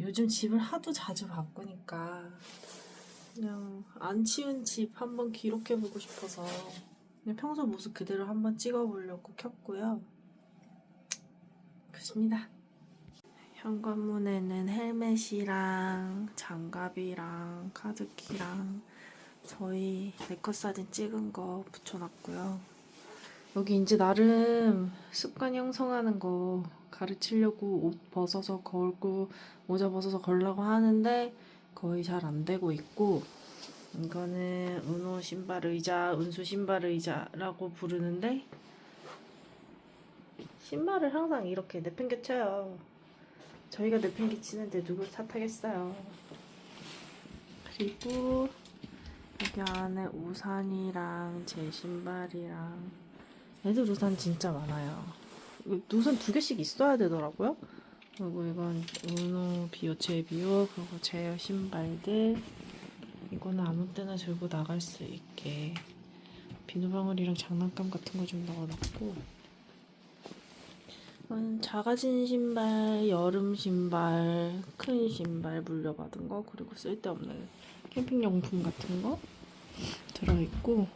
요즘 집을 하도 자주 바꾸니까 그냥 안 치운 집 한번 기록해보고 싶어서 그냥 평소 모습 그대로 한번 찍어보려고 켰고요. 그렇습니다. 현관문에는 헬멧이랑 장갑이랑 카드키랑 저희 네컷 사진 찍은 거 붙여놨고요. 여기 이제 나름 습관 형성하는 거 가르치려고 옷 벗어서 걸고 모자 벗어서 걸라고 하는데 거의 잘 안 되고 있고 이거는 은호 신발 의자, 은수 신발 의자라고 부르는데 신발을 항상 이렇게 내팽개쳐요. 저희가 내팽개치는데 누굴 탓하겠어요. 그리고 여기 안에 우산이랑 제 신발이랑 애들 우산 진짜 많아요. 우산 두 개씩 있어야 되더라고요. 그리고 이건 은호 비오, 제 비오, 그리고 제 신발들. 이거는 아무 때나 들고 나갈 수 있게 비누방울이랑 장난감 같은 거 좀 넣어놨고 이건 작아진 신발, 여름 신발, 큰 신발 물려받은 거 그리고 쓸데없는 캠핑 용품 같은 거 들어있고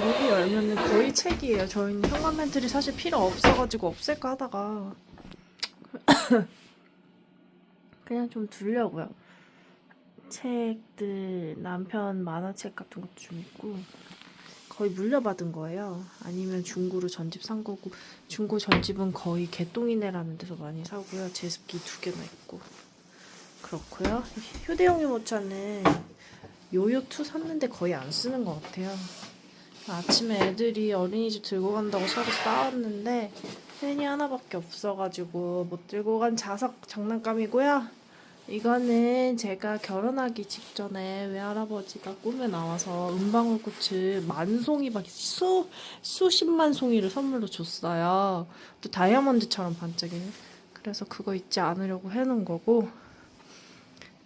여기 열면은 거의 책이에요. 저희는 현관 팬트리 사실 필요 없어가지고 없앨까 하다가 그냥 좀 두려고요. 책들 남편 만화책 같은 것도 좀 있고 거의 물려받은 거예요. 아니면 중고로 전집 산 거고 중고 전집은 거의 개똥이네라는 데서 많이 사고요. 제습기 두 개나 있고 그렇고요. 휴대용 유모차는 요요2 샀는데 거의 안 쓰는 것 같아요. 아침에 애들이 어린이집 들고 간다고 서로 싸웠는데 팬이 하나밖에 없어가지고 못 들고 간 자석 장난감이고요. 이거는 제가 결혼하기 직전에 외할아버지가 꿈에 나와서 은방울꽃을 만 송이 막 수, 수십만 송이를 선물로 줬어요. 또 다이아몬드처럼 반짝이는. 그래서 그거 잊지 않으려고 해놓은 거고.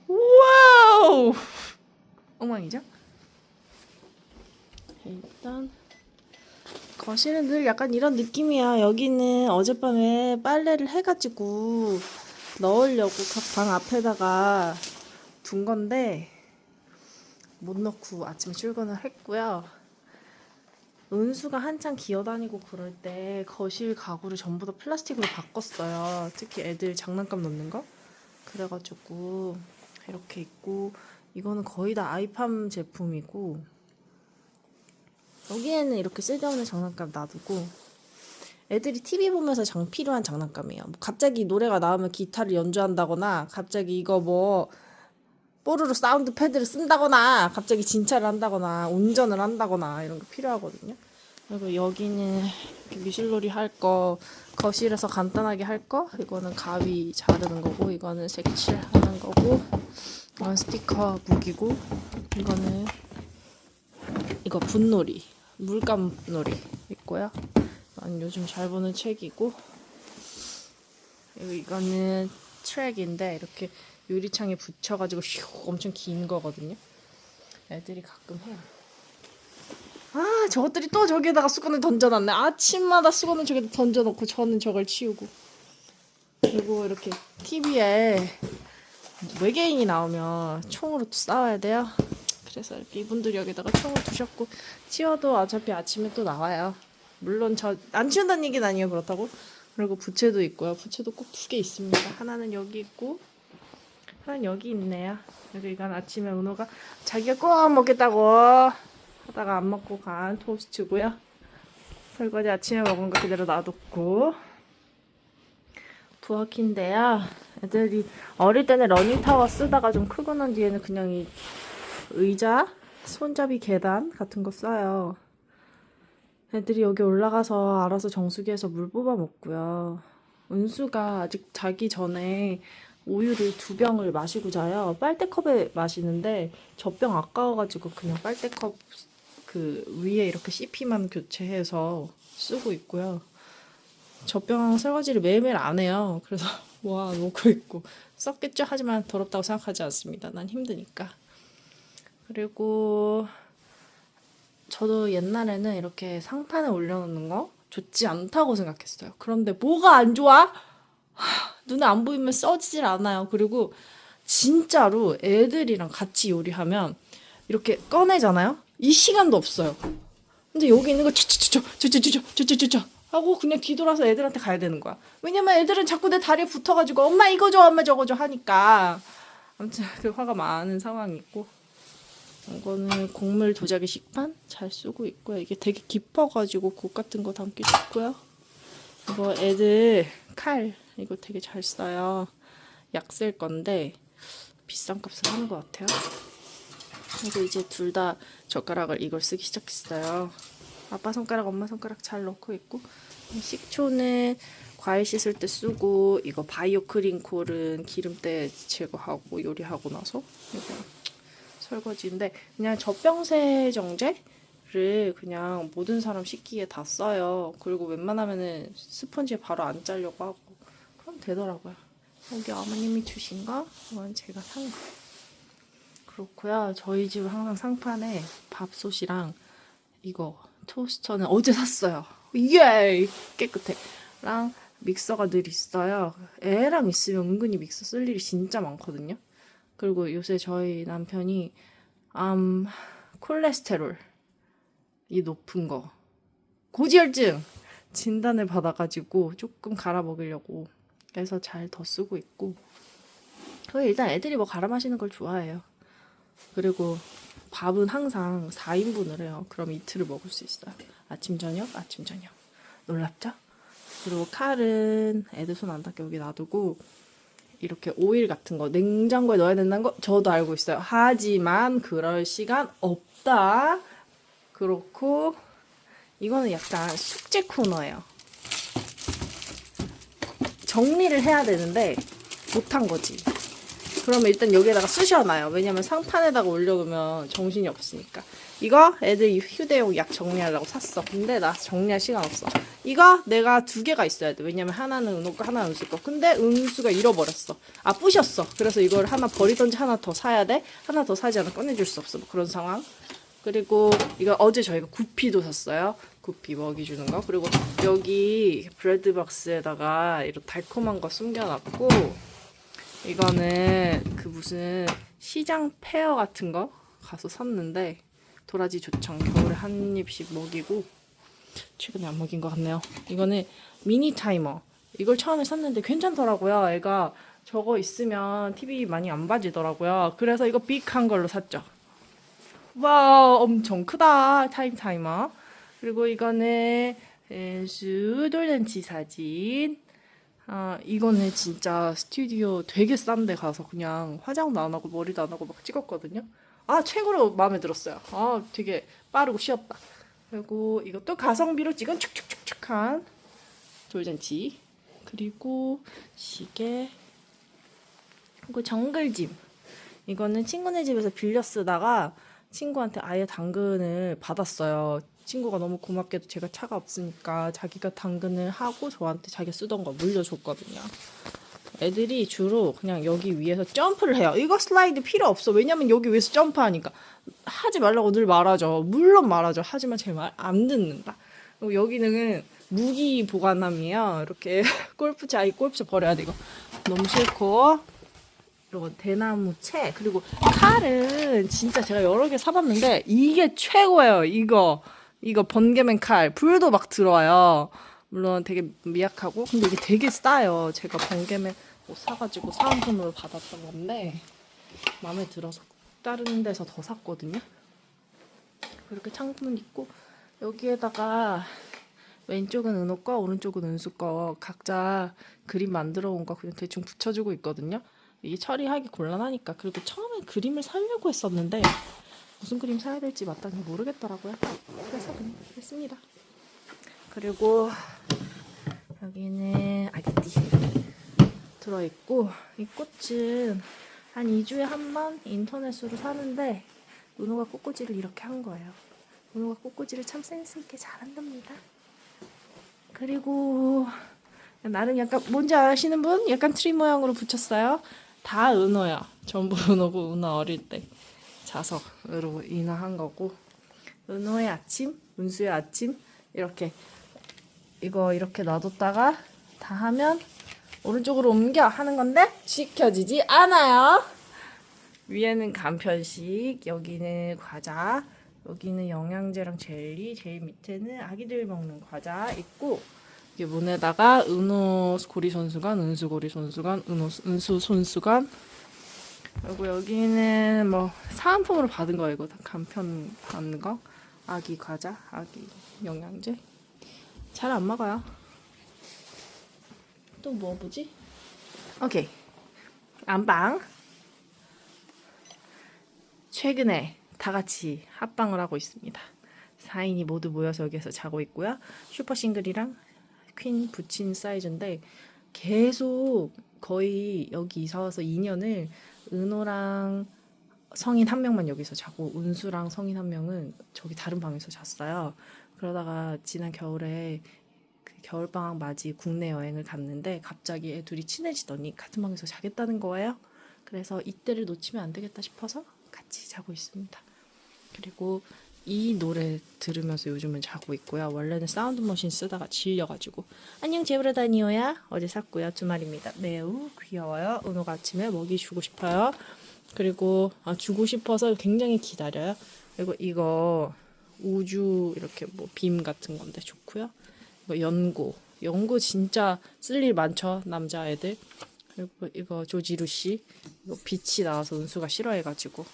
와우! 엉망이죠? 일단 거실은 늘 약간 이런 느낌이야. 여기는 어젯밤에 빨래를 해가지고 넣으려고 각 방 앞에다가 둔 건데 못 넣고 아침에 출근을 했고요. 은수가 한창 기어다니고 그럴 때 거실 가구를 전부 다 플라스틱으로 바꿨어요. 특히 애들 장난감 넣는 거. 그래가지고 이렇게 있고 이거는 거의 다 아이팜 제품이고 여기에는 이렇게 쓸데없는 장난감 놔두고 애들이 TV 보면서 장 필요한 장난감이에요. 뭐 갑자기 노래가 나오면 기타를 연주한다거나 갑자기 이거 뭐 뽀르르 사운드 패드를 쓴다거나 갑자기 진차를 한다거나 운전을 한다거나 이런 거 필요하거든요. 그리고 여기는 미술놀이 할 거 거실에서 간단하게 할 거 이거는 가위 자르는 거고 이거는 색칠하는 거고 이건 스티커 무기고 이거는 이거 분놀이 물감 놀이 있고요. 난 요즘 잘 보는 책이고 이거는 트랙인데 이렇게 유리창에 붙여가지고 슉 엄청 긴 거거든요. 애들이 가끔 해요. 아 저것들이 또 저기에다가 수건을 던져놨네. 아침마다 수건을 저기다 던져놓고 저는 저걸 치우고 그리고 이렇게 TV에 외계인이 나오면 총으로 또 싸워야 돼요. 그래서 이렇게 이분들이 여기다가 총을 두셨고 치워도 어차피 아침에 또 나와요. 물론 저 안 치운다는 얘기는 아니에요 그렇다고. 그리고 부채도 있고요. 부채도 꼭 두 개 있습니다. 하나는 여기 있고 하나는 여기 있네요. 이건 아침에 은호가 자기가 꼭 먹겠다고 하다가 안 먹고 간 토스트고요. 설거지 아침에 먹은 거 그대로 놔뒀고 부엌인데요. 애들이 어릴 때는 러닝타워 쓰다가 좀 크고 난 뒤에는 그냥 이 의자, 손잡이 계단 같은 거 써요. 애들이 여기 올라가서 알아서 정수기에서 물 뽑아 먹고요. 은수가 아직 자기 전에 우유를 두 병을 마시고 자요. 빨대컵에 마시는데 저 병 아까워가지고 그냥 빨대컵 그 위에 이렇게 CP만 교체해서 쓰고 있고요. 젖병 설거지를 매일매일 안 해요. 그래서 모아 놓고 있고 썼겠죠. 하지만 더럽다고 생각하지 않습니다. 난 힘드니까. 그리고 저도 옛날에는 이렇게 상판에 올려놓는 거 좋지 않다고 생각했어요. 그런데 뭐가 안 좋아? 하, 눈에 안 보이면 써지질 않아요. 그리고 진짜로 애들이랑 같이 요리하면 이렇게 꺼내잖아요. 이 시간도 없어요. 근데 여기 있는 거 쭈쭈쭈쭈 쭈쭈쭈쭈 쭈쭈쭈쭈 하고 그냥 뒤돌아서 애들한테 가야 되는 거야. 왜냐면 애들은 자꾸 내 다리에 붙어가지고 엄마 이거 줘 엄마 저거 줘 하니까 아무튼 그 화가 많은 상황이 있고 이거는 곡물 도자기 식판 잘 쓰고 있고요. 이게 되게 깊어가지고 곡 같은 거 담기 좋고요. 이거 애들 칼 이거 되게 잘 써요. 약 쓸 건데 비싼 값을 하는 것 같아요. 그리고 이제 둘 다 젓가락을 이걸 쓰기 시작했어요. 아빠 손가락, 엄마 손가락 잘 넣고 있고 식초는 과일 씻을 때 쓰고 이거 바이오 크림 콜은 기름때 제거하고 요리하고 나서 이거 설거지인데 그냥 젖병세 정제를 그냥 모든 사람 씻기에 다 써요. 그리고 웬만하면은 스펀지에 바로 안 짜려고 하고 그럼 되더라고요. 여기 어머님이 주신 거, 이건 제가 산 거. 그렇고요. 저희 집 항상 상판에 밥솥이랑 이거 토스터는 어제 샀어요. 예 깨끗해. 랑 믹서가 늘 있어요. 애랑 있으면 은근히 믹서 쓸 일이 진짜 많거든요. 그리고 요새 저희 남편이 암 콜레스테롤 이 높은 거 고지혈증 진단을 받아가지고 조금 갈아 먹으려고 해서 잘 더 쓰고 있고 그리고 일단 애들이 뭐 갈아 마시는 걸 좋아해요. 그리고 밥은 항상 4인분을 해요. 그럼 이틀을 먹을 수 있어요. 아침 저녁 아침 저녁 놀랍죠? 그리고 칼은 애들 손 안 닿게 여기 놔두고 이렇게 오일 같은 거 냉장고에 넣어야 된다는 거 저도 알고 있어요. 하지만 그럴 시간 없다. 그렇고 이거는 약간 숙제 코너예요. 정리를 해야 되는데 못한 거지. 그러면 일단 여기에다가 쑤셔놔요. 왜냐면 상판에다가 올려놓으면 정신이 없으니까. 이거 애들 휴대용 약 정리하려고 샀어. 근데 나 정리할 시간 없어. 이거 내가 두 개가 있어야 돼. 왜냐면 하나는 은호 거, 하나는 은수 거. 근데 은수가 잃어버렸어. 아, 부셨어. 그래서 이걸 하나 버리던지 하나 더 사야 돼. 하나 더 사지 않아 꺼내줄 수 없어. 뭐 그런 상황. 그리고 이거 어제 저희가 구피도 샀어요. 구피 먹이 주는 거. 그리고 여기 브레드박스에다가 이런 달콤한 거 숨겨놨고 이거는 그 무슨 시장 페어 같은 거 가서 샀는데 도라지 조청 겨울에 한 입씩 먹이고 최근에 안 먹인 것 같네요. 이거는 미니 타이머. 이걸 처음에 샀는데 괜찮더라고요. 애가 저거 있으면 TV 많이 안 봐지더라고요. 그래서 이거 빅한 걸로 샀죠. 와 엄청 크다 타임 타이머. 그리고 이거는 수 돌잔치 사진. 아 이거는 진짜 스튜디오 되게 싼데 가서 그냥 화장도 안 하고 머리도 안 하고 막 찍었거든요. 아 최고로 마음에 들었어요. 아 되게 빠르고 쉬웠다. 그리고 이것도 가성비로 찍은 축축축축한 돌잔치. 그리고 시계. 그리고 정글짐. 이거는 친구네 집에서 빌려 쓰다가 친구한테 아예 당근을 받았어요. 친구가 너무 고맙게도 제가 차가 없으니까 자기가 당근을 하고 저한테 자기가 쓰던 거 물려줬거든요. 애들이 주로 그냥 여기 위에서 점프를 해요. 이거 슬라이드 필요 없어. 왜냐면 여기 위에서 점프하니까 하지 말라고 늘 말하죠. 물론 말하죠. 하지만 제 말 안 듣는다. 그리고 여기는 무기 보관함이에요. 이렇게 골프채 아이 골프채 버려야 돼 이거. 너무 싫고 그리고 대나무 채 그리고 칼은 진짜 제가 여러 개 사봤는데 이게 최고예요. 이거 이거 번개맨 칼 불도 막 들어와요. 물론 되게 미약하고 근데 이게 되게 싸요. 제가 번개맨 뭐 사가지고 사은품으로 받았던 건데 마음에 들어서 다른 데서 더 샀거든요. 그렇게 창문 있고 여기에다가 왼쪽은 은호 거, 오른쪽은 은수 거 각자 그림 만들어 온 거 그냥 대충 붙여주고 있거든요. 이게 처리하기 곤란하니까 그리고 처음에 그림을 사려고 했었는데 무슨 그림 사야 될지 마땅히 모르겠더라고요. 그래서 그냥 했습니다. 그리고 여기는 아기띠 들어있고 이 꽃은 한 2주에 한 번 인터넷으로 사는데 은호가 꽃꽂이를 이렇게 한 거예요. 은호가 꽃꽂이를 참 센스 있게 잘한답니다. 그리고 나름 약간 뭔지 아시는 분? 약간 트리 모양으로 붙였어요. 다 은호야. 전부 은호고 은호 어릴 때 자석으로 인화한 거고 은호의 아침, 은수의 아침 이렇게 이거 이렇게 놔뒀다가 다 하면 오른쪽으로 옮겨 하는 건데 지켜지지 않아요. 위에는 간편식, 여기는 과자, 여기는 영양제랑 젤리, 제일 밑에는 아기들 먹는 과자 있고 이게 문에다가 은호 고리 손수건, 은수 고리 손수건, 은호 은수 손수건 그리고 여기는 뭐 사은품으로 받은 거 이거 다 간편 받는 거 아기 과자, 아기 영양제 잘 안 먹어요. 또 뭐 보지? 오케이 안방 최근에 다 같이 합방을 하고 있습니다. 4인이 모두 모여서 여기서 자고 있고요. 슈퍼 싱글이랑 퀸 붙인 사이즈인데 계속 거의 여기 이사 와서 2년을 은호랑 성인 한 명만 여기서 자고 은수랑 성인 한 명은 저기 다른 방에서 잤어요. 그러다가 지난 겨울에 그 겨울방학 맞이 국내 여행을 갔는데 갑자기 애 둘이 친해지더니 같은 방에서 자겠다는 거예요. 그래서 이때를 놓치면 안 되겠다 싶어서 같이 자고 있습니다. 그리고 이 노래 들으면서 요즘은 자고 있고요. 원래는 사운드 머신 쓰다가 질려가지고 안녕 제브라다니오야 어제 샀고요. 주말입니다. 매우 귀여워요. 은호가 아침에 먹이 주고 싶어요. 그리고 아, 주고 싶어서 굉장히 기다려요. 그리고 이거 우주 이렇게 뭐 빔 같은 건데 좋고요. 이거 연고 연고 진짜 쓸 일 많죠 남자 애들. 그리고 이거 조지루 씨 이거 빛이 나와서 은수가 싫어해가지고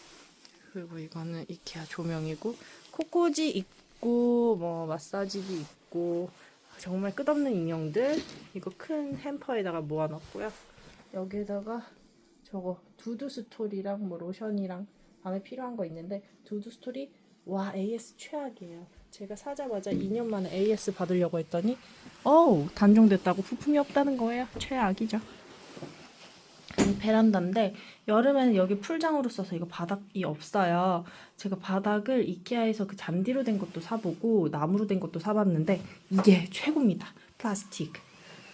그리고 이거는 이케아 조명이고 코코지 있고 뭐 마사지기 있고 정말 끝없는 인형들. 이거 큰 햄퍼에다가 모아놨고요. 여기에다가 저거 두두 스토리랑 뭐 로션이랑 밤에 필요한 거 있는데 두두 스토리 와 AS 최악이에요. 제가 사자마자 2년 만에 AS 받으려고 했더니 어우 단종됐다고 부품이 없다는 거예요. 최악이죠 이 베란다인데 여름에는 여기 풀장으로 써서 이거 바닥이 없어요. 제가 바닥을 이케아에서 그 잔디로 된 것도 사보고 나무로 된 것도 사봤는데 이게 최고입니다. 플라스틱.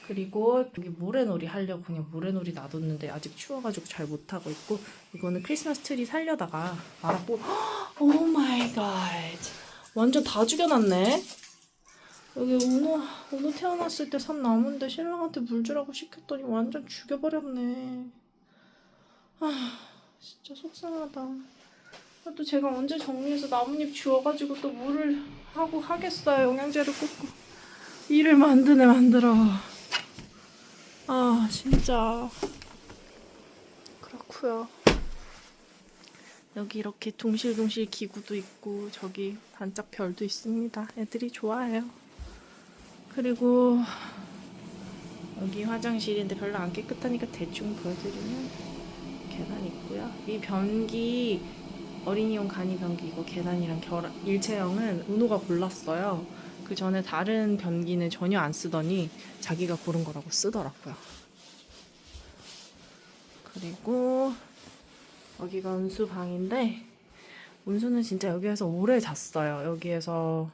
그리고 여기 모래놀이 하려고 그냥 모래놀이 놔뒀는데 아직 추워가지고 잘 못하고 있고 이거는 크리스마스 트리 살려다가 말았고 오 마이 갓 완전 다 죽여놨네. 여기 은호, 은호 태어났을 때 산 나무인데 신랑한테 물 주라고 시켰더니 완전 죽여버렸네. 아, 진짜 속상하다. 아, 또 제가 언제 정리해서 나뭇잎 주워가지고 또 물을 하고 하겠어요. 영양제를 꽂고. 일을 만드네, 만들어. 아, 진짜. 그렇구요. 여기 이렇게 둥실둥실 기구도 있고, 저기 반짝 별도 있습니다. 애들이 좋아해요. 그리고 여기 화장실인데 별로 안 깨끗하니까 대충 보여드리면 계단 있고요. 이 변기 어린이용 간이 변기 이거 계단이랑 결 일체형은 은호가 골랐어요. 그 전에 다른 변기는 전혀 안 쓰더니 자기가 고른 거라고 쓰더라고요. 그리고 여기가 은수 방인데 은수는 진짜 여기에서 오래 잤어요. 여기에서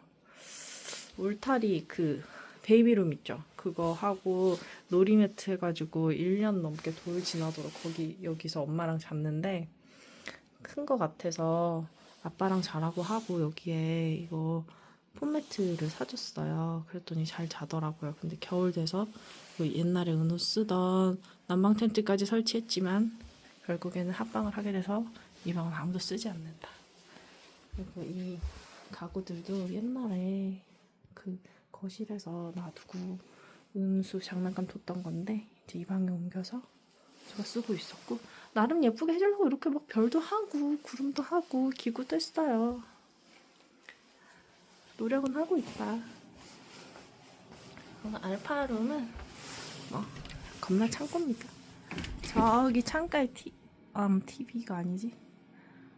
울타리 그 베이비룸 있죠. 그거 하고 놀이매트 해가지고 1년 넘게 돌 지나도록 거기 여기서 엄마랑 잤는데 큰 거 같아서 아빠랑 자라고 하고 여기에 이거 폼매트를 사줬어요. 그랬더니 잘 자더라고요. 근데 겨울 돼서 그 옛날에 은호 쓰던 난방 텐트까지 설치했지만 결국에는 합방을 하게 돼서 이 방은 아무도 쓰지 않는다. 그리고 이 가구들도 옛날에 그 거실에서 놔두고 은수 장난감 뒀던 건데 이제 이 방에 옮겨서 제가 쓰고 있었고 나름 예쁘게 해주려고 이렇게 막 별도 하고 구름도 하고 기구도 했어요. 노력은 하고 있다. 어, 알파룸은 뭐 겁나 창고입니다. 저기 창가에 티, 음, TV가 아니지?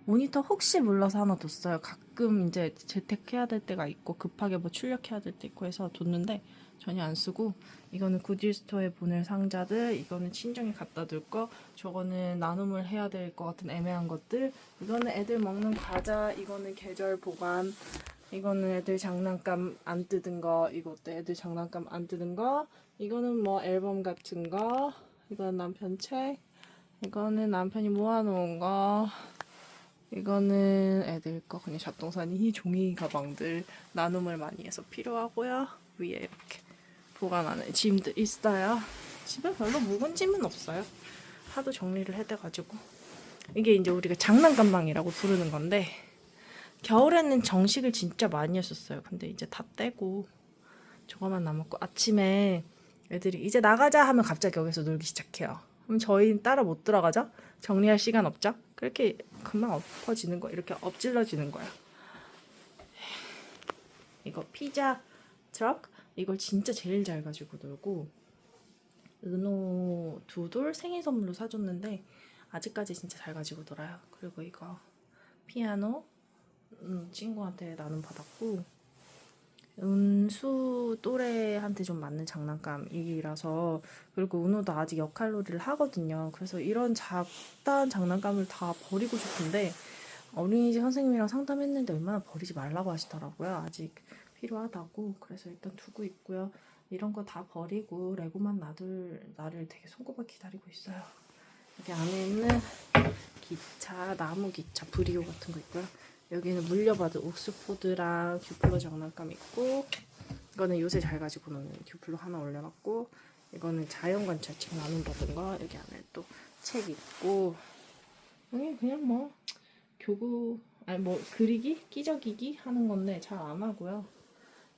모니터 혹시 몰라서 하나 뒀어요. 가끔 이제 재택해야 될 때가 있고 급하게 뭐 출력해야 될 때 있고 해서 뒀는데 전혀 안 쓰고 이거는 구딜스토어에 보낼 상자들 이거는 친정에 갖다 둘 거 저거는 나눔을 해야 될 것 같은 애매한 것들 이거는 애들 먹는 과자 이거는 계절 보관 이거는 애들 장난감 안 뜯은 거 이것도 애들 장난감 안 뜯은 거 이거는 뭐 앨범 같은 거 이거는 남편 책 이거는 남편이 모아놓은 거 이거는 애들 거 그냥 잡동사니 종이 가방들 나눔을 많이 해서 필요하고요. 위에 이렇게 보관하는 짐도 있어요. 집에 별로 묵은 짐은 없어요. 하도 정리를 해대가지고 이게 이제 우리가 장난감방이라고 부르는 건데 겨울에는 정식을 진짜 많이 했었어요. 근데 이제 다 떼고 저거만 남았고 아침에 애들이 이제 나가자 하면 갑자기 여기서 놀기 시작해요. 그럼 저희는 따라 못 들어가죠? 정리할 시간 없죠? 그렇게 금방 엎어지는 거 이렇게 엎질러지는 거야. 이거 피자 트럭 이걸 진짜 제일 잘 가지고 놀고 은호 두 돌 생일 선물로 사줬는데 아직까지 진짜 잘 가지고 놀아요. 그리고 이거 피아노 음, 친구한테 나눔 받았고 은수 또래한테 좀 맞는 장난감이라서 그리고 은호도 아직 역할놀이를 하거든요. 그래서 이런 잡다한 장난감을 다 버리고 싶은데 어린이집 선생님이랑 상담했는데 얼마나 버리지 말라고 하시더라고요. 아직 필요하다고. 그래서 일단 두고 있고요. 이런 거 다 버리고 레고만 놔둘 나를 되게 손꼽아 기다리고 있어요. 여기 안에는 기차, 나무 기차, 브리오 같은 거 있고요. 여기는 물려받은 옥스포드랑 듀플러 장난감 있고 이거는 요새 잘 가지고 노는 듀플러 하나 올려놨고 이거는 자연 관찰책 나눔 받은 거 여기 안에 또 책 있고 여기 그냥 뭐 교구 아니 뭐 그리기 끼적이기 하는 건데 잘 안 하고요.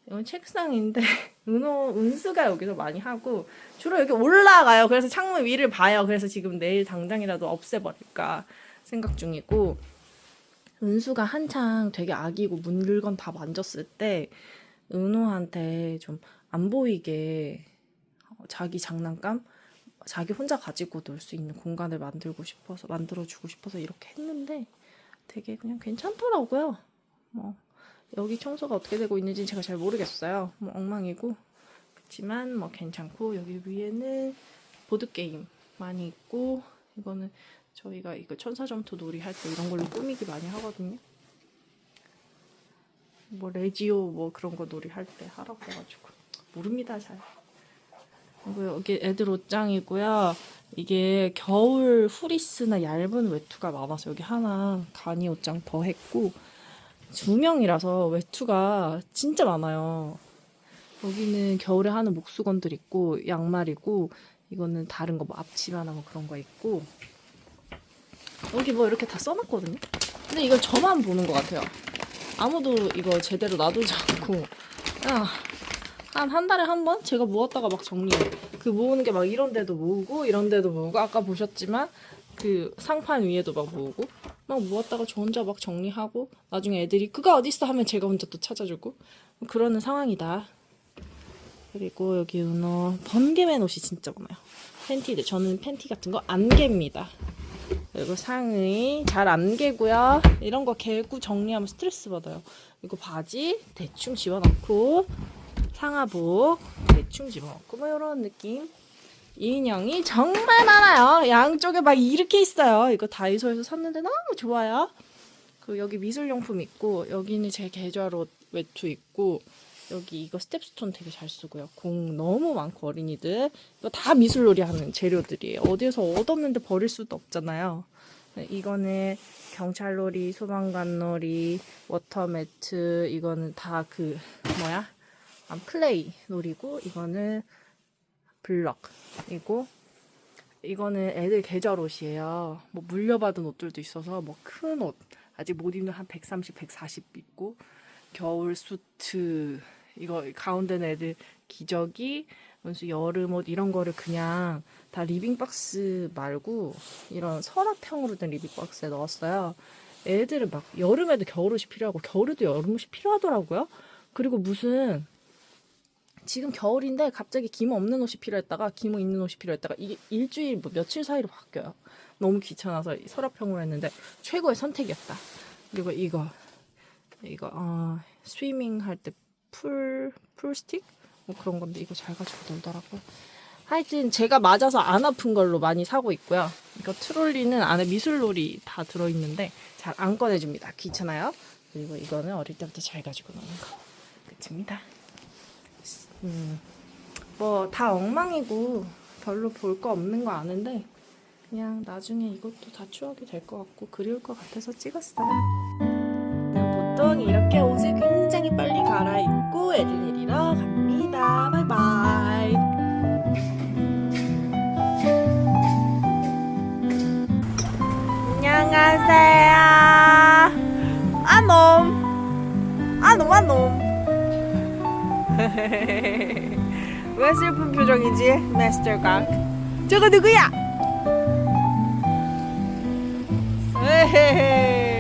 이건 책상인데 은호 은수가 여기서 많이 하고 주로 여기 올라가요. 그래서 창문 위를 봐요. 그래서 지금 내일 당장이라도 없애버릴까 생각 중이고 은수가 한창 되게 아기고 물건 다 만졌을 때 은호한테 좀 안 보이게 어, 자기 장난감 자기 혼자 가지고 놀 수 있는 공간을 만들고 싶어서 만들어주고 싶어서 이렇게 했는데 되게 그냥 괜찮더라고요. 뭐 여기 청소가 어떻게 되고 있는지 제가 잘 모르겠어요. 뭐 엉망이고 그렇지만 뭐 괜찮고 여기 위에는 보드 게임 많이 있고 이거는 저희가 이거 천사점토 놀이 할 때 이런 걸로 꾸미기 많이 하거든요. 뭐 레지오 뭐 그런 거 놀이 할 때 하라고 해가지고 모릅니다 잘. 그리고 여기 애들 옷장이고요. 이게 겨울 후리스나 얇은 외투가 많아서 여기 하나 간이 옷장 더 했고 두 명이라서 외투가 진짜 많아요. 여기는 겨울에 하는 목수건들 있고 양말이고 이거는 다른 거 뭐 앞치마나 뭐 그런 거 있고 여기 뭐 이렇게 다 써놨거든요. 근데 이걸 저만 보는 것 같아요. 아무도 이거 제대로 놔두지 않고 그냥 한 한 달에 한 번 제가 모았다가 막 정리해요. 그 모으는 게 막 이런 데도 모으고 이런 데도 모으고 아까 보셨지만 그 상판 위에도 막 모으고 막 모았다가 저 혼자 막 정리하고 나중에 애들이 그가 어디 있어 하면 제가 혼자 또 찾아주고 그러는 상황이다. 그리고 여기 은어 번개맨 옷이 진짜 많아요. 팬티들 저는 팬티 같은 거 안 갭니다. 그리고 상의 잘 안 개고요. 이런 거 개고 정리하면 스트레스 받아요. 이거 바지 대충 집어넣고 상하복 대충 집어넣고 뭐 이런 느낌. 인형이 정말 많아요. 양쪽에 막 이렇게 있어요. 이거 다이소에서 샀는데 너무 좋아요. 그 여기 미술용품 있고 여기는 제 계절옷 외투 있고 여기 이거 스텝스톤 되게 잘 쓰고요. 공 너무 많고 어린이들 이거 다 미술놀이 하는 재료들이에요. 어디에서 얻었는데 버릴 수도 없잖아요. 네, 이거는 경찰놀이, 소방관놀이, 워터매트 이거는 다 그 뭐야? 아, 플레이 놀이고 이거는 블럭이고 이거는 애들 계절 옷이에요. 뭐 물려받은 옷들도 있어서 뭐 큰 옷 아직 못 입는 한 130, 140 입고 겨울 수트 이거 가운데는 애들 기저귀 원수 여름 옷 이런 거를 그냥 다 리빙박스 말고 이런 서랍형으로 된 리빙박스에 넣었어요. 애들은 막 여름에도 겨울옷이 필요하고 겨울에도 여름옷이 필요하더라고요. 그리고 무슨 지금 겨울인데 갑자기 기모 없는 옷이 필요했다가 기모 있는 옷이 필요했다가 이게 일주일 뭐 며칠 사이로 바뀌어요. 너무 귀찮아서 이 서랍형으로 했는데 최고의 선택이었다. 그리고 이거 이거 어, 스위밍 할때 풀 풀스틱 뭐 그런 건데 이거 잘 가지고 놀더라고요. 하여튼 제가 맞아서 안 아픈 걸로 많이 사고 있고요. 이거 트롤리는 안에 미술놀이 다 들어있는데 잘 안 꺼내줍니다. 귀찮아요. 그리고 이거는 어릴 때부터 잘 가지고 노는 거. 끝입니다. 음, 뭐 다 엉망이고 별로 볼 거 없는 거 아는데 그냥 나중에 이것도 다 추억이 될 것 같고 그리울 것 같아서 찍었어요. 보통 이렇게 옷을 굉장히 빨리 갈아입고 애들내리러 갑니다. 바이바이. 안녕하세요. 아놈. 아놈, 아놈. 왜 슬픈 표정이지, 마스터 각? 저거 누구야? 에헤헤.